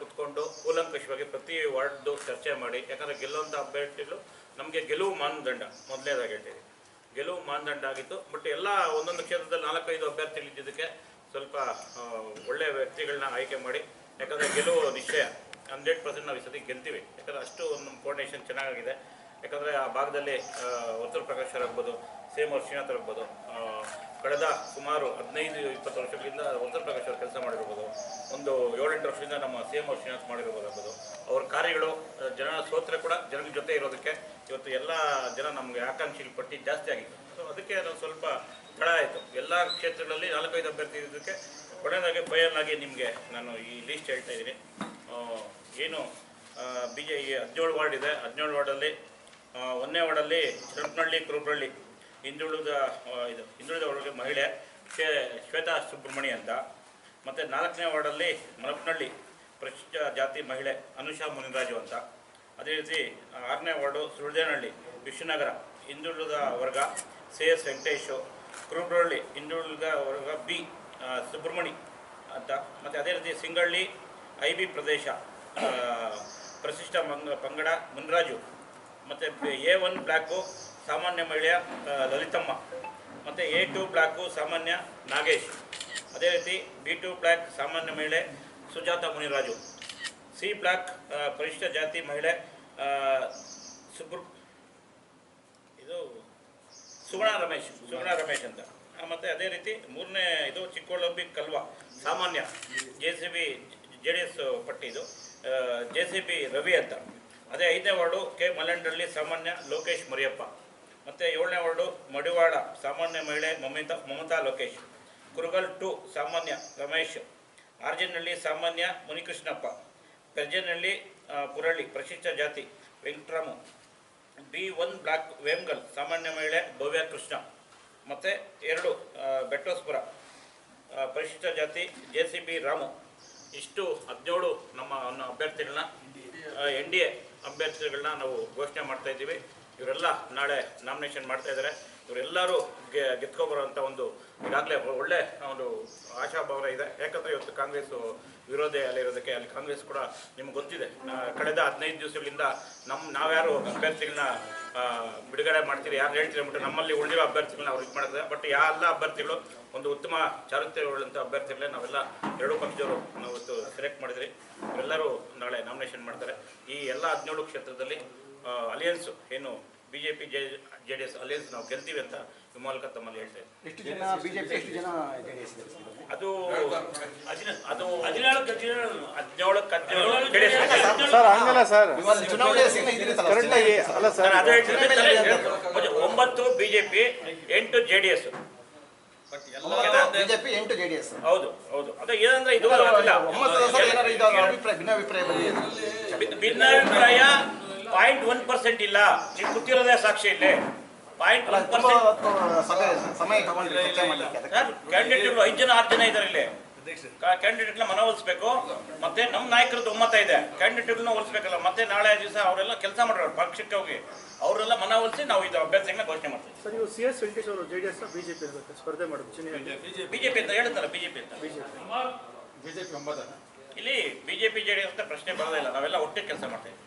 ಕುತ್ಕೊಂಡು ಕೂಲಂಕಷವಾಗಿ ಪ್ರತಿ ವಾರ್ಡ್ದು ಚರ್ಚೆ ಮಾಡಿ, ಯಾಕಂದರೆ ಗೆಲ್ಲುವಂಥ ಅಭ್ಯರ್ಥಿಗಳು ನಮಗೆ ಗೆಲುವು ಮಾನದಂಡ, ಮೊದಲನೇದಾಗಿ ಹೇಳ್ತೀವಿ ಗೆಲುವು ಮಾನದಂಡ ಆಗಿತ್ತು ಬಟ್ ಎಲ್ಲ ಒಂದೊಂದು ಕ್ಷೇತ್ರದಲ್ಲಿ ನಾಲ್ಕೈದು ಅಭ್ಯರ್ಥಿಗಳು ಇದ್ದಿದ್ದಕ್ಕೆ ಸ್ವಲ್ಪ ಒಳ್ಳೆಯ ವ್ಯಕ್ತಿಗಳನ್ನ ಆಯ್ಕೆ ಮಾಡಿ, ಯಾಕಂದರೆ ಗೆಲುವು ನಿಶ್ಚಯ, ಹಂಡ್ರೆಡ್ ಪರ್ಸೆಂಟ್ ನಾವು ಈ ಸತಿ ಗೆಲ್ತೀವಿ. ಯಾಕಂದರೆ ಅಷ್ಟು ನಮ್ಮ ಕೋರ್ಡಿನೇಷನ್ ಚೆನ್ನಾಗಿದೆ. ಯಾಕಂದರೆ ಆ ಭಾಗದಲ್ಲಿ ಉತ್ತರ ಪ್ರಕಾಶ್ ಆಗ್ಬೋದು, ಸೇಮ್ ಅವ್ರ ಶ್ರೀನಾಥ್ ಆಗ್ಬೋದು ಕಳೆದ ಸುಮಾರು ಹದಿನೈದು, ಇಪ್ಪತ್ತು ವರ್ಷಗಳಿಂದ ವರ್ತೂರು ಪ್ರಕಾಶ್ ಅವರು ಕೆಲಸ ಮಾಡಿರ್ಬೋದು ಏಳೆಂಟು ವರ್ಷದಿಂದ ನಮ್ಮ ಸೇಮ್ ಎಂ ಶ್ರೀನಾಥ್ ಮಾಡಿರ್ಬೋದು ಅವ್ರ ಕಾರ್ಯಗಳು ಜನ ಸೋತ್ರೆ ಕೂಡ ಜನರ ಜೊತೆ ಇರೋದಕ್ಕೆ ಇವತ್ತು ಎಲ್ಲ ಜನ ನಮಗೆ ಆಕಾಂಕ್ಷಿ ಪಟ್ಟಿ ಜಾಸ್ತಿ ಆಗಿತ್ತು. ಸೊ ಅದಕ್ಕೆ ಅದು ಸ್ವಲ್ಪ ತಡ ಆಯಿತು. ಎಲ್ಲ ಕ್ಷೇತ್ರಗಳಲ್ಲಿ ನಾಲ್ಕೈದು ಅಭ್ಯರ್ಥಿ ಇದ್ದಕ್ಕೆ ಕೊನೆಯದಾಗಿ ಬಯಲಾಗಿ ನಿಮಗೆ ನಾನು ಈ ಲೀಸ್ಟ್ ಹೇಳ್ತಾ ಇದ್ದೀನಿ. ಏನು ಬಿ ಜೆ ಹದಿನೇಳು ವಾರ್ಡ್ ಇದೆ. ಹದಿನೇಳು ವಾರ್ಡಲ್ಲಿ ಒಂದನೇ ವಾರ್ಡಲ್ಲಿ ಚರಪನಹಳ್ಳಿ ಕುರುಬಳ್ಳಿ ಹಿಂದುಳಿದ ಇದು ಹಿಂದುಳಿದ ವರ್ಗದ ಮಹಿಳೆ ಶ್ವೇ ಶ್ವೇತಾ ಸುಬ್ರಹ್ಮಣಿ ಅಂತ. ಮತ್ತು ನಾಲ್ಕನೇ ವಾರ್ಡಲ್ಲಿ ಮಲಪನಹಳ್ಳಿ ಪ್ರಶಿಷ್ಟ ಜಾತಿ ಮಹಿಳೆ ಅನುಷಾ ಮುನಿರಾಜು ಅಂತ. ಅದೇ ರೀತಿ ಆರನೇ ವಾರ್ಡು ಸುಳ್ದೇನಹಳ್ಳಿ, ವಿಶ್ವನಗರ, ಹಿಂದುಳಿದ ವರ್ಗ ಸಿ ಎಸ್ ವೆಂಕಟೇಶು, ಕುರುಬ್ರಹಳ್ಳಿ, ಹಿಂದುಳಿದ ವರ್ಗ ಬಿ ಸುಬ್ರಹ್ಮಣಿ ಅಂತ. ಮತ್ತು ಅದೇ ರೀತಿ ಸಿಂಗಳ್ಳಿ ಐ ಬಿ ಪ್ರದೇಶ ಪ್ರಶಿಷ್ಟ ಮಂಗ, ಪಂಗಡ ಮುನಿರಾಜು. ಮತ್ತು ಎ ಒನ್ ಬ್ಲ್ಯಾಕು ಸಾಮಾನ್ಯ ಮಹಿಳೆಯ ಲಲಿತಮ್ಮ. ಮತ್ತು ಎ ಟು ಬ್ಲ್ಯಾಕು ಸಾಮಾನ್ಯ ನಾಗೇಶ್. ಅದೇ ರೀತಿ ಬಿ ಟು ಬ್ಲ್ಯಾಕ್ ಸಾಮಾನ್ಯ ಮಹಿಳೆ ಸುಜಾತ ಮುನಿರಾಜು. ಸಿ ಬ್ಲ್ಯಾಕ್ ಪರಿಷ್ಠ ಜಾತಿ ಮಹಿಳೆ ಸುಬ್ರ ಇದು ಸುಗುಣ ರಮೇಶ್ ಸುವರ್ಣ ರಮೇಶ್ ಅಂತ. ಮತ್ತೆ ಅದೇ ರೀತಿ ಮೂರನೇ ಇದು ಚಿಕ್ಕೋಳಂಬಿ ಕಲ್ವ, ಸಾಮಾನ್ಯ J C B J D S ಪಟ್ಟಿ ಇದು. ಜೆ ಸಿ ಬಿ ರವಿ ಅಂತ. ಅದೇ ಐದನೇ ವಾರ್ಡು ಕೆ ಮಲ್ಲಂಡಳ್ಳಿ, ಸಾಮಾನ್ಯ ಲೋಕೇಶ್ ಮರಿಯಪ್ಪ. ಮತ್ತು ಏಳನೇ ವಾರ್ಡು ಮಡಿವಾಡ ಸಾಮಾನ್ಯ ಮಹಿಳೆ ಮಮಿತಾ ಮಮತಾ ಲೋಕೇಶ್. ಕುರುಗಲ್ ಟು ಸಾಮಾನ್ಯ ರಮೇಶ್ ಆರ್ಜನಹಳ್ಳಿ ಸಾಮಾನ್ಯ ಮುನಿಕೃಷ್ಣಪ್ಪ ಪೆರ್ಜನಹಳ್ಳಿ ಪುರಳ್ಳಿ ಪರಿಶಿಷ್ಟ ಜಾತಿ Venkataramu, B one block Vemgal ಸಾಮಾನ್ಯ ಮಹಿಳೆ ಭವ್ಯ ಕೃಷ್ಣ, ಮತ್ತು ಎರಡು ಬೆಟ್ಟೋಸ್ಪುರ ಪರಿಶಿಷ್ಟ ಜಾತಿ ಜೆ ಸಿ ಬಿ ರಾಮು. ಇಷ್ಟು ಹದಿನೇಳು ನಮ್ಮ ಅಭ್ಯರ್ಥಿಗಳನ್ನ ಎನ್ ಡಿ ಎ ಅಭ್ಯರ್ಥಿಗಳನ್ನ ನಾವು ಘೋಷಣೆ ಮಾಡ್ತಾಯಿದ್ದೀವಿ ಇವರೆಲ್ಲ ನಾಳೆ ನಾಮಿನೇಷನ್ ಮಾಡ್ತಾ ಇದ್ದಾರೆ. ಇವರೆಲ್ಲರೂ ಗೆ ಗೆದ್ಕೊಬರುವಂಥ ಒಂದು ಈಗಾಗಲೇ ಒಳ್ಳೆ ಒಂದು ಆಶಾಭಾವನ ಇದೆ. ಯಾಕಂದರೆ ಇವತ್ತು ಕಾಂಗ್ರೆಸ್ ವಿರೋಧಿ ಅಲ್ಲಿರೋದಕ್ಕೆ ಅಲ್ಲಿ ಕಾಂಗ್ರೆಸ್ ಕೂಡ ನಿಮ್ಗೆ ಗೊತ್ತಿದೆ. ಕಳೆದ ಹದಿನೈದು ದಿವಸಗಳಿಂದ ನಮ್ಮ ನಾವ್ಯಾರು ಅಭ್ಯರ್ಥಿಗಳನ್ನ ಬಿಡುಗಡೆ ಮಾಡ್ತೀರಿ ಯಾರು ಹೇಳ್ತೀರಿ ಅಂದ್ಬಿಟ್ಟು ನಮ್ಮಲ್ಲಿ ಉಳಿದಿರೋ ಅಭ್ಯರ್ಥಿಗಳನ್ನ ಅವ್ರಿಗೆ ಮಾಡಿದ್ರೆ, ಬಟ್ ಯಾ ಎಲ್ಲ ಅಭ್ಯರ್ಥಿಗಳು ಒಂದು ಉತ್ತಮ ಚಾರಿತ್ರ್ಯವುಳ್ಳಂಥ ಅಭ್ಯರ್ಥಿಗಳೇ ನಾವೆಲ್ಲ ಎರಡೂ ಪಕ್ಷದವರು ನಾವು ಇವತ್ತು ಸೆಲೆಕ್ಟ್ ಮಾಡಿದ್ರಿ. ಇವರೆಲ್ಲರೂ ನಾಳೆ ನಾಮಿನೇಷನ್ ಮಾಡ್ತಾರೆ. ಈ ಎಲ್ಲ ಹದಿನೇಳು ಕ್ಷೇತ್ರದಲ್ಲಿ ಅಲಿಯನ್ಸು ಏನು B J P J D S alliance ನಾವು ಗೆಲ್ತೀವಿ ಅಂತ ಈ ಮೂಲಕ ತಮ್ಮಲ್ಲಿ ಹೇಳ್ತಾ ಇದ್ದೀನಿ ಎಷ್ಟು ಜನ ಬಿಜೆಪಿ ಎಷ್ಟು ಜನ ಜೆಡಿಎಸ್ ಅದು ಅದು ಹದಿನೇಳಕ್ಕೆ ಹದಿನೇಳು ಹದಿನೇಳಕ್ಕೆ ಹದಿನೇಳು ಜೆ ಡಿ ಎಸ್ ಒಂಬತ್ತು ಬಿಜೆಪಿ ಎಂಟು ಜೆ ಡಿ ಎಸ್ ಬಿಜೆಪಿ ಎಂಟು ಜೆಡಿಎಸ್ ಹೌದು ಹೌದು. ಅದೇ ಏನಂದ್ರೆ ಇದು ಭಿನ್ನಾಭಿಪ್ರಾಯ ಪಾಯಿಂಟ್ ಒನ್ ಪರ್ಸೆಂಟ್ ಇಲ್ಲ. ನೀವು ಕೂತಿರೋದೇ ಸಾಕ್ಷಿ ಇಲ್ಲೇ. ಪಾಯಿಂಟ್ ಅಲ್ಲ, ಒನ್ ಪರ್ಸೆಂಟ್ ಸಮಯ ಸಮಯ ತಗೊಂಡ್ರಿ ಚರ್ಚೆ ಮಾಡ್ಲಿಕ್ಕೆ ಅದಕ್ಕೆ. ಕ್ಯಾಂಡಿಡೇಟ್ಗಳು ಐದು ಜನ ಆರು ಜನ ಇದ್ದಾರೆ ಇಲ್ಲಿ. ಕ್ಯಾಂಡಿಡೇಟ್ನ ಮನವೊಲಿಸ್ಬೇಕು. ಮತ್ತೆ ನಮ್ಮ ನಾಯಕರದ್ದು ಒಮ್ಮತ ಇದೆ. ಕ್ಯಾಂಡಿಡೇಟ್ಗಳನ್ನ ಒಲಿಸಬೇಕಲ್ಲ ಮತ್ತೆ ನಾಳೆ ದಿವಸ ಅವರೆಲ್ಲ ಕೆಲಸ ಮಾಡೋರು ಪಕ್ಷಕ್ಕೆ ಹೋಗಿ. ಅವರೆಲ್ಲ ಮನವೊಲಿಸಿ ನಾವು ಇದು ಅಭ್ಯರ್ಥಿಗಳನ್ನ ಘೋಷಣೆ ಮಾಡ್ತೀವಿ. ಸರ್ ನೀವು ಸಿ ಎಸ್ ವೆಂಕಟೇಶ್ ಅವರು ಜೆಡಿಎಸ್ ಬಿಜೆಪಿ ಇರಬೇಕು ಸ್ಪರ್ಧೆ ಮಾಡೋದು ಚುನಾವಣೆ ಬಿಜೆಪಿ ಅಂತ ಹೇಳ್ತಾರೆ ಬಿಜೆಪಿ ಅಂತ. ಬಿಜೆಪಿ. ಇಲ್ಲಿ ಬಿಜೆಪಿ ಜೆಡಿಎಸ್ ಅಂತ ಪ್ರಶ್ನೆ ಬರೋದಿಲ್ಲ ನಾವೆಲ್ಲ ಒಟ್ಟಿಗೆ ಕೆಲಸ ಮಾಡ್ತಾ ಇದ್ದೀವಿ